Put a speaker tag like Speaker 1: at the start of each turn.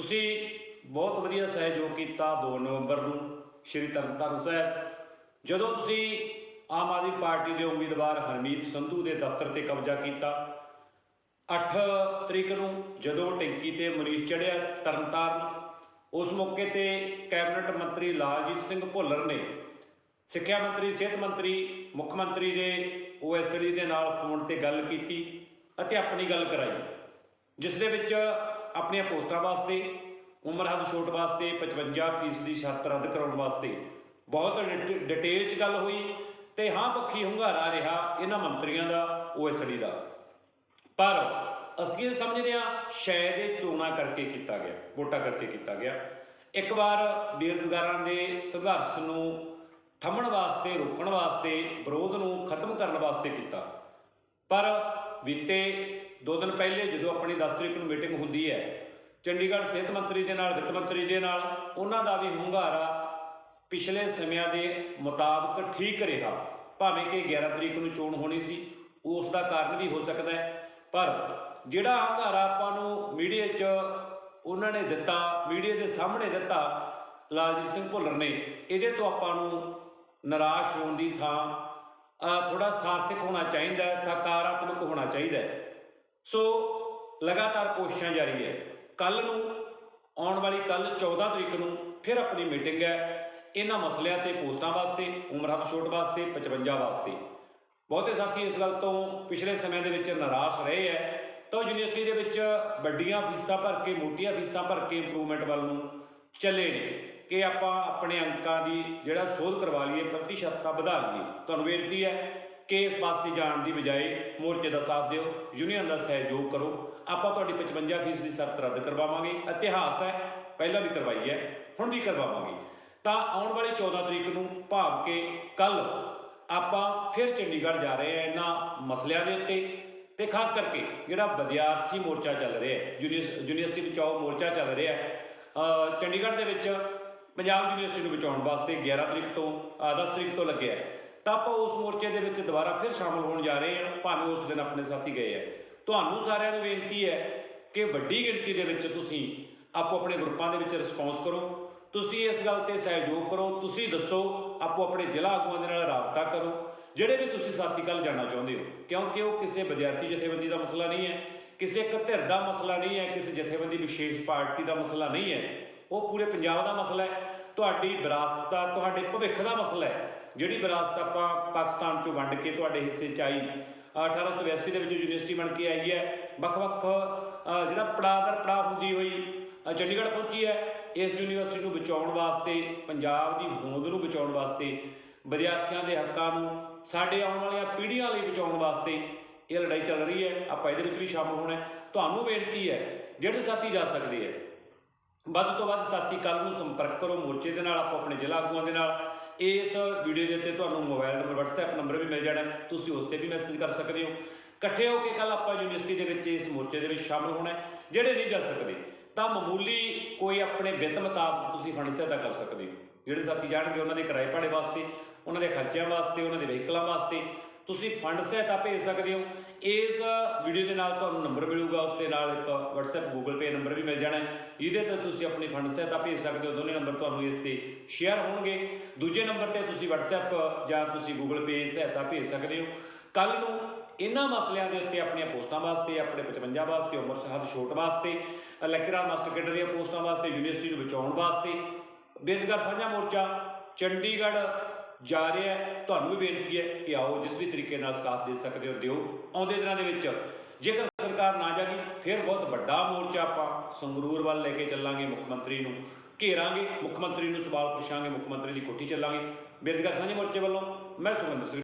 Speaker 1: ਤੁਸੀਂ ਬਹੁਤ ਵਧੀਆ ਸਹਿਯੋਗ ਕੀਤਾ 2 ਨਵੰਬਰ ਨੂੰ, ਸ਼੍ਰੀ ਤਰਨਤਾਰਨ ਸਾਹਿਬ। ਜਦੋਂ ਤੁਸੀਂ ਆਮ ਆਦਮੀ ਪਾਰਟੀ ਦੇ ਉਮੀਦਵਾਰ ਹਰਮੀਤ ਸੰਧੂ ਦੇ ਦਫ਼ਤਰ ਤੇ ਕਬਜ਼ਾ ਕੀਤਾ 8 ਤਰੀਕ ਨੂੰ ਜਦੋਂ ਟੈਂਕੀ ਤੇ ਮਰੀਜ਼ ਚੜਿਆ ਤਰਨਤਾਰਨ ਉਸ ਮੌਕੇ ਤੇ ਕੈਬਨਿਟ ਮੰਤਰੀ ਲਾਲਜੀਤ ਸਿੰਘ ਭੁੱਲਰ ਨੇ ਸਿੱਖਿਆ ਮੰਤਰੀ, ਸਿਹਤ ਮੰਤਰੀ, ਮੁੱਖ ਮੰਤਰੀ ਦੇ ਓਐਸਡੀ ਦੇ ਨਾਲ ਫੋਨ ਤੇ ਗੱਲ ਕੀਤੀ ਅਤੇ ਆਪਣੀ ਗੱਲ ਕਰਾਈ, ਜਿਸ ਦੇ ਵਿੱਚ ਆਪਣੀਆਂ ਪੋਸਟਾਂ ਵਾਸਤੇ, ਉਮਰ ਹੱਦ ਛੋਟ ਵਾਸਤੇ 55% ਦੀ ਸ਼ਰਤ ਰੱਦ ਕਰਾਉਣ ਵਾਸਤੇ। ਬਹੁਤ ਡਿਟੇਲ 'ਚ ਗੱਲ ਹੋਈ ਤੇ ਹਾਂ ਪੱਖੀ ਹੁੰਗਾਰਾ ਰਿਹਾ ਇਹਨਾਂ ਮੰਤਰੀਆਂ ਦਾ ਓਐਸਡੀ ਦਾ। ਪਰ ਅਸੀਂ ਇਹ ਸਮਝਦੇ ਹਾਂ, ਸ਼ਾਇਦ ਇਹ ਚੋਣਾਂ ਕਰਕੇ ਕੀਤਾ ਗਿਆ, ਵੋਟਾਂ ਕਰਕੇ ਕੀਤਾ ਗਿਆ। ਇੱਕ ਵਾਰ ਬੇਰੁਜ਼ਗਾਰਾਂ ਦੇ ਸੰਘਰਸ਼ ਨੂੰ ਥੰਮਣ ਵਾਸਤੇ, ਰੋਕਣ ਵਾਸਤੇ, ਵਿਰੋਧ ਨੂੰ ਖਤਮ ਕਰਨ ਵਾਸਤੇ ਕੀਤਾ। ਪਰ ਬੀਤੇ ਦੋ ਦਿਨ ਪਹਿਲੇ ਜਦੋਂ ਆਪਣੀ 10 ਤਰੀਕ ਨੂੰ ਮੀਟਿੰਗ ਹੁੰਦੀ ਹੈ, ਚੰਡੀਗੜ੍ਹ ਸਿਹਤ ਮੰਤਰੀ ਦੇ ਨਾਲ, ਵਿੱਤ ਮੰਤਰੀ ਦੇ ਨਾਲ, ਉਹਨਾਂ ਦਾ ਵੀ ਹੁੰਗਾਰਾ ਪਿਛਲੇ ਸਮਿਆਂ ਦੇ ਮੁਤਾਬਕ ਠੀਕ ਰਿਹਾ, ਭਾਵੇਂ ਕਿ 11 ਤਰੀਕ ਨੂੰ ਚੋਣ ਹੋਣੀ ਸੀ, ਉਸ ਦਾ ਕਾਰਨ ਵੀ ਹੋ ਸਕਦਾ ਹੈ। ਪਰ ਜਿਹੜਾ ਹੁੰਗਾਰਾ ਆਪਾਂ ਨੂੰ ਮੀਡੀਆ 'ਚ ਉਹਨਾਂ ਨੇ ਦਿੱਤਾ, ਮੀਡੀਆ ਦੇ ਸਾਹਮਣੇ ਦਿੱਤਾ, ਲਾਲਜੀਤ ਸਿੰਘ ਭੁੱਲਰ ਨੇ, ਇਹਦੇ ਤੋਂ ਆਪਾਂ ਨੂੰ ਨਿਰਾਸ਼ ਹੋਣ ਦੀ ਥਾਂ ਥੋੜਾ ਸਾਰਥਕ ਹੋਣਾ ਚਾਹੀਦਾ ਹੈ, ਸਕਾਰਾਤਮਕ ਹੋਣਾ ਚਾਹੀਦਾ ਹੈ। ਸੋ ਲਗਾਤਾਰ ਕੋਸ਼ਿਸ਼ਾਂ ਜਾਰੀ ਹੈ। ਕੱਲ ਨੂੰ, ਆਉਣ ਵਾਲੀ ਕੱਲ 14 ਤਰੀਕ ਨੂੰ ਫਿਰ ਆਪਣੀ ਮੀਟਿੰਗ ਹੈ। ਇਹਨਾਂ ਮਸਲਿਆਂ ਤੇ ਪੋਸਟਾਂ ਵਾਸਤੇ, ਉਮਰ ਹੱਦ ਛੋਟ ਵਾਸਤੇ 55 ਵਾਸਤੇ। ਬਹੁਤੇ ਸਾਥੀ, ਇਸ ਗੱਲ ਤੋਂ ਪਿਛਲੇ ਸਮਿਆਂ ਦੇ ਵਿੱਚ ਨਿਰਾਸ਼ ਰਹੇ ਹੈ। ਤਾਂ ਯੂਨੀਵਰਸਿਟੀ ਦੇ ਵਿੱਚ ਵੱਡੀਆਂ ਫੀਸਾਂ ਭਰ ਕੇ, ਮੋਟੀਆਂ ਫੀਸਾਂ ਭਰ ਕੇ ਇੰਪਰੂਵਮੈਂਟ ਵੱਲ ਨੂੰ ਚੱਲੇ ਨੇ। ਕਿ ਆਪਾਂ ਆਪਣੇ ਅੰਕਾਂ ਦੀ ਜਿਹੜਾ ਸੋਧ ਕਰਵਾ ਲਈਏ, ਪ੍ਰਤੀਸ਼ਤਤਾ ਵਧਾ ਲਈਏ। ਤੁਹਾਨੂੰ ਬੇਨਤੀ ਹੈ ਕੇਸ ਇਸ ਪਾਸੇ ਜਾਣ ਦੀ ਬਜਾਏ ਮੋਰਚੇ ਦਾ ਸਾਥ ਦਿਓ ਯੂਨੀਅਨ ਦਾ ਸਹਿਯੋਗ ਕਰੋ। ਆਪਾਂ ਤੁਹਾਡੀ 55% ਦੀ ਸ਼ਰਤ ਰੱਦ ਕਰਵਾਵਾਂਗੇ। ਇਤਿਹਾਸ ਹੈ ਪਹਿਲਾਂ ਵੀ ਕਰਵਾਈ ਹੈ ਹੁਣ ਵੀ ਕਰਵਾਵਾਂਗੇ। ਤਾਂ ਆਉਣ ਵਾਲੀ 14 ਤਰੀਕ ਨੂੰ ਭਾਵ ਕੇ ਕੱਲ ਆਪਾਂ ਫਿਰ ਚੰਡੀਗੜ੍ਹ ਜਾ ਰਹੇ ਹਾਂ ਇਹਨਾਂ ਮਸਲਿਆਂ ਦੇ ਉੱਤੇ। ਤੇ ਖਾਸ ਕਰਕੇ ਜਿਹੜਾ ਵਿਦਿਆਰਥੀ ਮੋਰਚਾ ਚੱਲ ਰਿਹਾ ਹੈ ਯੂਨੀਵਰਸ- ਯੂਨੀਵਰਸਿਟੀ ਬਚਾਓ ਮੋਰਚਾ ਚੱਲ ਰਿਹਾ ਹੈ ਚੰਡੀਗੜ੍ਹ ਦੇ ਵਿੱਚ ਪੰਜਾਬ ਯੂਨੀਵਰਸਿਟੀ ਨੂੰ ਬਚਾਉਣ ਵਾਸਤੇ 11 ਤਰੀਕ ਤੋਂ ਅ, 10 ਤਰੀਕ ਤੋਂ ਲੱਗਿਆ ਤਾਂ ਆਪਾਂ ਉਸ ਮੋਰਚੇ ਦੇ ਵਿੱਚ ਦੁਬਾਰਾ ਫਿਰ ਸ਼ਾਮਲ ਹੋਣ ਜਾ ਰਹੇ ਹਾਂ, ਭਾਵੇਂ ਉਸ ਦਿਨ ਆਪਣੇ ਸਾਥੀ ਗਏ ਹੈ ਤੁਹਾਨੂੰ ਸਾਰਿਆਂ ਨੂੰ ਬੇਨਤੀ ਹੈ ਕਿ ਵੱਡੀ ਗਿਣਤੀ ਦੇ ਵਿੱਚ ਤੁਸੀਂ ਆਪੋ ਆਪਣੇ ਗਰੁੱਪਾਂ ਦੇ ਵਿੱਚ ਰਿਸਪੌਂਸ ਕਰੋ। ਤੁਸੀਂ ਇਸ ਗੱਲ ਤੇ ਸਹਿਯੋਗ ਕਰੋ, ਤੁਸੀਂ ਦੱਸੋ, ਆਪੋ ਆਪਣੇ ਜ਼ਿਲ੍ਹਾ ਆਗੂਆਂ ਦੇ ਨਾਲ ਰਾਬਤਾ ਕਰੋ। ਜਿਹੜੇ ਵੀ ਤੁਸੀਂ ਸਾਥੀ ਕੱਲ ਜਾਣਾ ਚਾਹੁੰਦੇ ਹੋ, ਕਿਉਂਕਿ ਉਹ ਕਿਸੇ ਵਿਦਿਆਰਥੀ ਜਥੇਬੰਦੀ ਦਾ ਮਸਲਾ ਨਹੀਂ ਹੈ, ਕਿਸੇ ਇੱਕ ਧਿਰ ਦਾ ਮਸਲਾ ਨਹੀਂ ਹੈ, ਕਿਸੇ ਜਥੇਬੰਦੀ ਵਿਸ਼ੇਸ਼ ਪਾਰਟੀ ਦਾ ਮਸਲਾ ਨਹੀਂ ਹੈ। ਉਹ ਪੂਰੇ ਪੰਜਾਬ ਦਾ ਮਸਲਾ ਹੈ, ਤੁਹਾਡੀ ਵਿਰਾਸਤ ਦਾ, ਤੁਹਾਡੇ ਭਵਿੱਖ ਦਾ ਮਸਲਾ ਹੈ। ਜਿਹੜੀ ਵਿਰਾਸਤ ਆਪਾਂ ਪਾਕਿਸਤਾਨ ਚੋਂ ਵੰਡ ਕੇ ਤੁਹਾਡੇ ਹਿੱਸੇ ਚ ਆਈ 1882 ਦੇ ਵਿੱਚ ਯੂਨੀਵਰਸਿਟੀ ਬਣ ਕੇ ਆਈ ਹੈ, ਵੱਖ-ਵੱਖ ਜਿਹੜਾ ਪੜਾਅ ਦਰ ਪੜਾਅ ਹੁੰਦੀ ਹੋਈ ਚੰਡੀਗੜ੍ਹ ਪਹੁੰਚੀ ਹੈ, ਇਸ ਯੂਨੀਵਰਸਿਟੀ ਨੂੰ ਬਚਾਉਣ ਵਾਸਤੇ, ਪੰਜਾਬ ਦੀ ਹੋਂਦ ਨੂੰ ਬਚਾਉਣ ਵਾਸਤੇ, ਵਿਦਿਆਰਥੀਆਂ ਦੇ ਹੱਕਾਂ ਨੂੰ ਸਾਡੇ ਆਉਣ ਵਾਲੀਆਂ ਪੀੜ੍ਹੀਆਂ ਲਈ ਬਚਾਉਣ ਵਾਸਤੇ ਇਹ ਲੜਾਈ ਚੱਲ ਰਹੀ ਹੈ, ਆਪਾਂ ਇਹਦੇ ਵਿੱਚ ਵੀ ਸ਼ਾਮਲ ਹੋਣਾ ਤੁਹਾਨੂੰ ਬੇਨਤੀ ਹੈ, ਜਿਹੜੇ ਸਾਥੀ ਜਾ ਸਕਦੇ ਹੈ, ਵੱਧ ਤੋਂ ਵੱਧ ਸਾਥੀ ਕੱਲ ਨੂੰ ਸੰਪਰਕ ਕਰੋ ਮੋਰਚੇ ਦੇ ਨਾਲ, ਆਪੋ ਆਪਣੇ ਜ਼ਿਲ੍ਹਾ ਆਗੂਆਂ ਦੇ ਨਾਲ ਇਸ ਵੀਡੀਓ ਦੇ ਉੱਤੇ ਤੁਹਾਨੂੰ ਮੋਬਾਈਲ ਨੰਬਰ WhatsApp ਨੰਬਰ ਵੀ ਮਿਲ ਜਾਣਾ। ਤੁਸੀਂ ਉਸ ਤੇ ਵੀ ਮੈਸੇਜ ਕਰ ਸਕਦੇ ਹੋ। ਇਕੱਠੇ ਹੋ ਕੇ ਕੱਲ ਆਪਾਂ ਯੂਨੀਵਰਸਿਟੀ ਦੇ ਵਿੱਚ ਇਸ ਮੋਰਚੇ ਦੇ ਵਿੱਚ ਸ਼ਾਮਲ ਹੋਣਾ ਜਿਹੜੇ ਨਹੀਂ ਜਾ ਸਕਦੇ। ਤਾਂ ਮਾਮੂਲੀ ਕੋਈ ਆਪਣੇ ਵਿੱਤ ਮੁਤਾਬਕ ਤੁਸੀਂ ਫੰਡ ਸਹਾਇਤਾ ਕਰ ਸਕਦੇ ਹੋ। ਜਿਹੜੇ ਸਾਥੀ ਜਾਣਗੇ, ਉਹਨਾਂ ਦੇ ਕਿਰਾਏ ਭਾੜੇ ਵਾਸਤੇ, ਉਹਨਾਂ ਦੇ ਖਰਚਿਆਂ ਵਾਸਤੇ, ਉਹਨਾਂ ਦੇ ਵਹੀਕਲਾਂ ਵਾਸਤੇ ਤੁਸੀਂ ਫੰਡ ਸਹਾਇਤਾ ਭੇਜ ਸਕਦੇ ਹੋ। ਇਸ ਵੀਡੀਓ ਦੇ ਨਾਲ ਤੁਹਾਨੂੰ ਨੰਬਰ ਮਿਲੂਗਾ, ਉਸ ਦੇ ਨਾਲ ਇੱਕ WhatsApp, Google Pay ਨੰਬਰ ਵੀ ਮਿਲ ਜਾਣਾ ਹੈ। ਜਿਹਦੇ ਤੇ ਤੁਸੀਂ ਆਪਣੀ ਫੰਡ ਸਹਾਇਤਾ ਭੇਜ ਸਕਦੇ ਹੋ। ਦੋਨੇ ਨੰਬਰ ਤੁਹਾਨੂੰ ਇਸ ਤੇ ਸ਼ੇਅਰ ਹੋਣਗੇ। ਦੂਜੇ ਨੰਬਰ ਤੇ ਤੁਸੀਂ WhatsApp ਜਾਂ ਤੁਸੀਂ Google Pay ਸਹਾਇਤਾ ਭੇਜ ਸਕਦੇ ਹੋ। ਕੱਲ ਨੂੰ ਇਹਨਾਂ ਮਸਲਿਆਂ ਦੇ ਉੱਤੇ ਆਪਣੀਆਂ ਪੋਸਟਾਂ ਵਾਸਤੇ, ਆਪਣੇ 55 ਵਾਸਤੇ, ਉਮਰ ਸਹਦ ਛੋਟ ਵਾਸਤੇ ਲੈਕਚਰਾਂ ਮਾਸਟਰ ਕੈਡਰ ਦੀਆਂ ਪੋਸਟਾਂ ਵਾਸਤੇ, ਯੂਨੀਵਰਸਿਟੀ ਨੂੰ ਬਚਾਉਣ ਵਾਸਤੇ ਬੇਰੁਜ਼ਗਾਰ ਸਾਂਝਾ ਮੋਰਚਾ, ਚੰਡੀਗੜ੍ਹ ਜਾ ਰਿਹਾ ਹੈ, ਤੁਹਾਨੂੰ ਵੀ ਬੇਨਤੀ ਹੈ ਕਿ ਆਓ ਜਿਸ ਵੀ ਤਰੀਕੇ ਨਾਲ ਸਾਥ ਦੇ ਸਕਦੇ ਹੋ, ਦਿਓ। ਆਉਂਦੇ ਦਿਨਾਂ ਦੇ ਵਿੱਚ ਜੇਕਰ ਸਰਕਾਰ ਨਾ ਜਾਗੀ, ਫਿਰ ਬਹੁਤ ਵੱਡਾ ਮੋਰਚਾ ਆਪਾਂ ਸੰਗਰੂਰ ਵੱਲ ਲੈ ਕੇ ਚੱਲਾਂਗੇ ਮੁੱਖ ਮੰਤਰੀ ਨੂੰ। ਘੇਰਾਂਗੇ, ਮੁੱਖ ਮੰਤਰੀ ਨੂੰ ਸਵਾਲ ਪੁੱਛਾਂਗੇ, ਮੁੱਖ ਮੰਤਰੀ ਦੀ ਕੋਠੀ ਚੱਲਾਂਗੇ। ਬੇਰੁਜ਼ਗਾਰ ਸਾਂਝੇ ਮੋਰਚੇ ਵੱਲੋਂ? ਮੈਂ ਸੁਖਵਿੰਦਰ ਸਿੰਘ